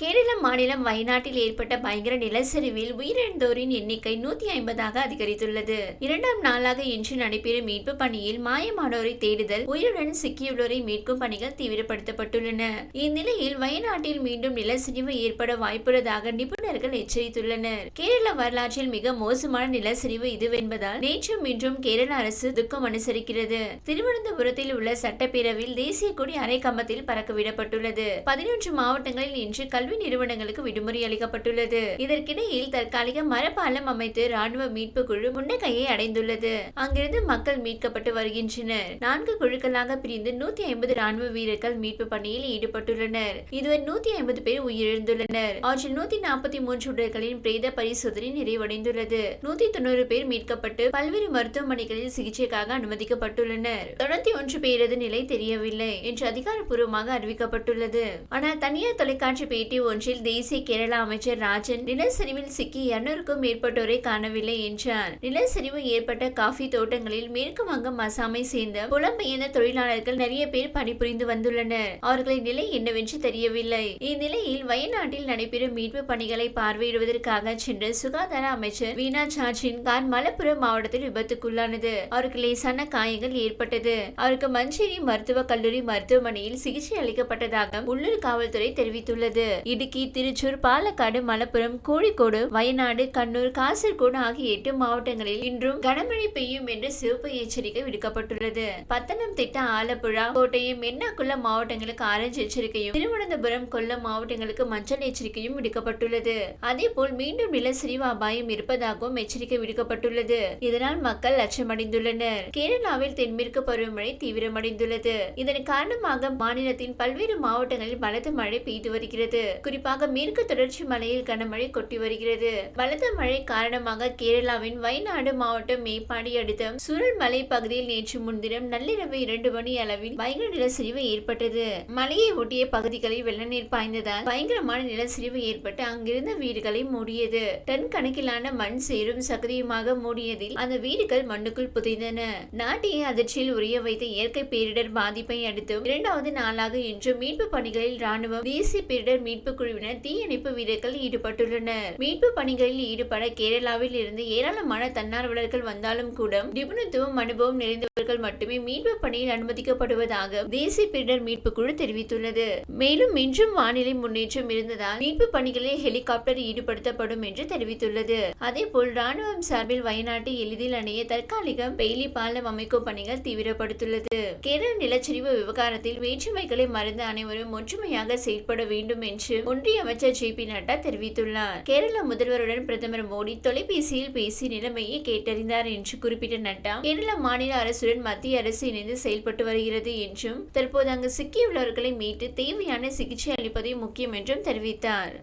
கேரள மாநிலம் வயநாட்டில் ஏற்பட்ட பயங்கர நிலச்சரிவில் உயிரிழந்தோரின் எண்ணிக்கை நூத்தி ஐம்பதாக அதிகரித்துள்ளது. இரண்டாம் நாளாக இன்று நடைபெறும் மீட்பு பணியில் மாயமானோரை தேடுதல் உயிருடன் சிக்கியுள்ளோரை மீட்கும் பணிகள் தீவிரப்படுத்தப்பட்டுள்ளன. இந்நிலையில் வயநாட்டில் மீண்டும் நிலச்சரிவு ஏற்பட வாய்ப்புள்ளதாக நிபுணர்கள் எச்சரித்துள்ளனர். கேரள வரலாற்றில் மிக மோசமான நிலச்சரிவு இதுவென்பதால் நேற்றும் இன்றும் கேரள அரசு துக்கம் அனுசரிக்கிறது. திருவனந்தபுரத்தில் உள்ள சட்டப்பேரவையில் தேசிய கொடி அரை கம்பத்தில் பறக்கவிடப்பட்டுள்ளது. பதினொன்று மாவட்டங்களில் இன்று கல்வி நிறுவனங்களுக்கு விடுமுறை அளிக்கப்பட்டுள்ளது. இதற்கிடையில் தற்காலிக மரப்பாலம் அமைத்து ராணுவ மீட்பு குழு முன்னகையை அடைந்துள்ளது. அங்கிருந்து மக்கள் மீட்கப்பட்டு வருகின்றனர். நான்கு குழுக்களாக பிரிந்து நூத்தி ஐம்பது ராணுவ வீரர்கள் மீட்பு பணியில் ஈடுபட்டுள்ளனர். இதுவரை நூத்தி ஐம்பது பேர் உயிரிழந்துள்ளனர். அவற்றில் நூத்தி நாற்பத்தி மூன்று உடல்களின் பிரேத பரிசோதனை நிறைவடைந்துள்ளது. நூத்தி தொண்ணூறு பேர் மீட்கப்பட்டு பல்வேறு மருத்துவமனைகளில் சிகிச்சைக்காக அனுமதிக்கப்பட்டுள்ளனர். தொண்ணூத்தி ஒன்று பேரது நிலை தெரியவில்லை என்று அதிகாரப்பூர்வமாக அறிவிக்கப்பட்டுள்ளது. ஆனால் தனியார் தொலைக்காட்சி பேட்டி ஒன்றில் தேசிய கேரள அமைச்சர் ராஜன் நிலச்சரிவில் சிக்கி இருநூறுக்கும் மேற்பட்டோரை காணவில்லை என்றார். நிலச்சரிவு ஏற்பட்ட காஃபி தோட்டங்களில் மேற்கு வங்கம் அசாமை சேர்ந்த புலம்பெயர்ந்த தொழிலாளர்கள் நிறைய பேர் பணிபுரிந்து வந்துள்ளனர். அவர்களின் நிலை என்னவென்று தெரியவில்லை. இந்நிலையில் வயநாட்டில் நடைபெறும் மீட்பு பணிகளை பார்வையிடுவதற்காக சென்ற சுகாதார அமைச்சர் வீணா சார்ஜின் கார் மலப்புரம் மாவட்டத்தில் விபத்துக்குள்ளானது. அவருக்கு லேசான காயங்கள் ஏற்பட்டது. அவருக்கு மஞ்சேரி மருத்துவக் கல்லூரி மருத்துவமனையில் சிகிச்சை அளிக்கப்பட்டதாக உள்ளூர் காவல்துறை தெரிவித்துள்ளது. இடுக்கி திருச்சூர் பாலக்காடு மலப்புரம் கோழிக்கோடு வயநாடு கண்ணூர் காசர்கோடு ஆகிய எட்டு மாவட்டங்களில் இன்றும் கனமழை பெய்யும் என்று சிவப்பு எச்சரிக்கை விடுக்கப்பட்டுள்ளது. பத்தனம்திட்டா ஆலப்புழா கோட்டையம் எர்ணாகுளம் மாவட்டங்களுக்கு ஆரஞ்சு எச்சரிக்கையும் திருவனந்தபுரம் கொல்லம் மாவட்டங்களுக்கு மஞ்சள் எச்சரிக்கையும் விடுக்கப்பட்டுள்ளது. அதேபோல் மீண்டும் நிலச்சரிவு அபாயம் இருப்பதாகவும் எச்சரிக்கை விடுக்கப்பட்டுள்ளது. இதனால் மக்கள் அச்சமடைந்துள்ளனர். கேரளாவில் தென்மேற்கு பருவமழை தீவிரமடைந்துள்ளது. இதன் காரணமாக மாநிலத்தின் பல்வேறு மாவட்டங்களில் பலத்த மழை பெய்து வருகிறது. குறிப்பாக மேற்கு தொடர்ச்சி மலையில் கனமழை கொட்டி வருகிறது. பலத்த மழை காரணமாக கேரளாவின் வயநாடு மாவட்டம் மேப்பாடி அடுத்த சுருள்மலை பகுதியில் நேற்று முன்தினம் நள்ளிரவு இரண்டு மணி அளவில் பயங்கர நிலச்சரிவு ஏற்பட்டது. மலையை ஒட்டிய பகுதிகளில் வெள்ள நீர் பாய்ந்ததால் பயங்கரமான நிலச்சரிவு ஏற்பட்டு அங்கிருந்த வீடுகளை மூடியது. டன் கணக்கிலான மண் சேரும் சகதியுமாக மூடியதில் அந்த வீடுகள் மண்ணுக்குள் புதைந்தன. நாட்டையே அதிர்ச்சியில் உரிய வைத்த இயற்கை பேரிடர் பாதிப்பை அடுத்து இரண்டாவது நாளாக இன்று மீட்பு பணிகளில் ராணுவம் தேசிய பேரிடர் மீட்பு குழுவினர் தீயணைப்பு வீரர்கள் ஈடுபட்டுள்ளனர். மீட்பு பணிகளில் ஈடுபட கேரளாவில் இருந்து ஏராளமான தன்னார்வலர்கள் வந்தாலும் கூட நிபுணத்துவம் அனுபவம் நிறைந்தவர்கள் மட்டுமே மீட்பு பணியில் அனுமதிக்கப்படுவதாக தேசிய பேரிடர் மீட்பு குழு தெரிவித்துள்ளது. மேலும் இன்றும் வானிலை முன்னேற்றம் இருந்ததால் மீட்பு பணிகளில் ஹெலிகாப்டர் ஈடுபடுத்தப்படும் என்று தெரிவித்துள்ளது. அதேபோல் ராணுவம் சார்பில் வயநாட்டை எளிதில் அணைய தற்காலிக பெய்லி பாலம் அமைக்கும் பணிகள் தீவிரப்படுத்துள்ளது. கேரள நிலச்சரிவு விவகாரத்தில் வேற்றுமைகளை மறந்து அனைவரும் ஒற்றுமையாக செயல்பட வேண்டும் என்று ஒன்றிய அமைச்சர் ஜே பி நட்டா தெரிவித்துள்ளார். கேரள முதல்வருடன் பிரதமர் மோடி தொலைபேசியில் பேசி நிலைமையை கேட்டறிந்தார் என்று குறிப்பிட்ட நட்டா கேரள மாநில அரசுடன் மத்திய அரசு இணைந்து செயல்பட்டு வருகிறது என்றும் தற்போது அங்கு சிக்கியுள்ளவர்களை மீட்டு தேவையான சிகிச்சை அளிப்பதே முக்கியம் என்றும் தெரிவித்தார்.